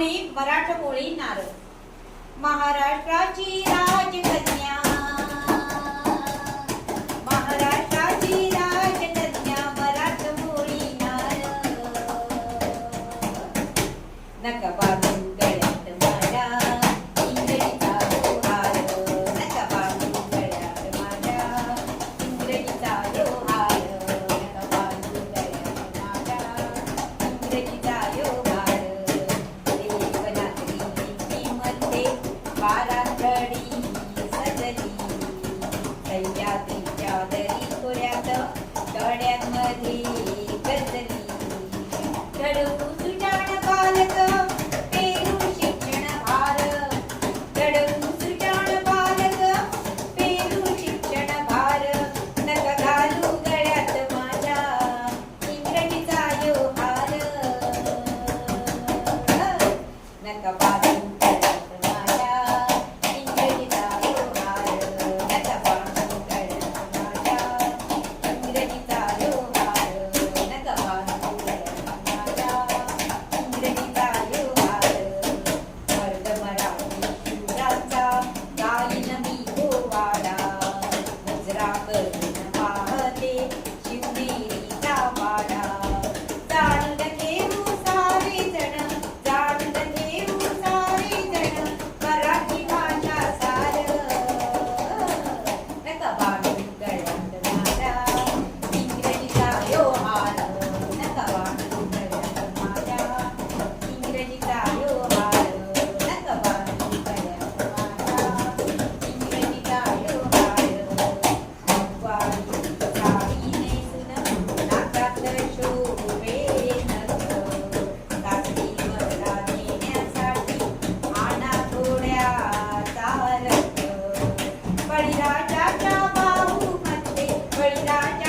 पाहुणे मराठमोळी नार महाराष्ट्राची राजकन्या. महाराष्ट्राची राजकन्या मराठमोळी नार नका पारांगडी सजली तैया तैया दरी कोऱ्यात तड्यांमध्ये गजली घडवू सुजाण बालक पेरू शिक्षण भार. पेरू शिक्षण भार. नक घालू गळ्यात माझ्या यो हार नक बाजू ได้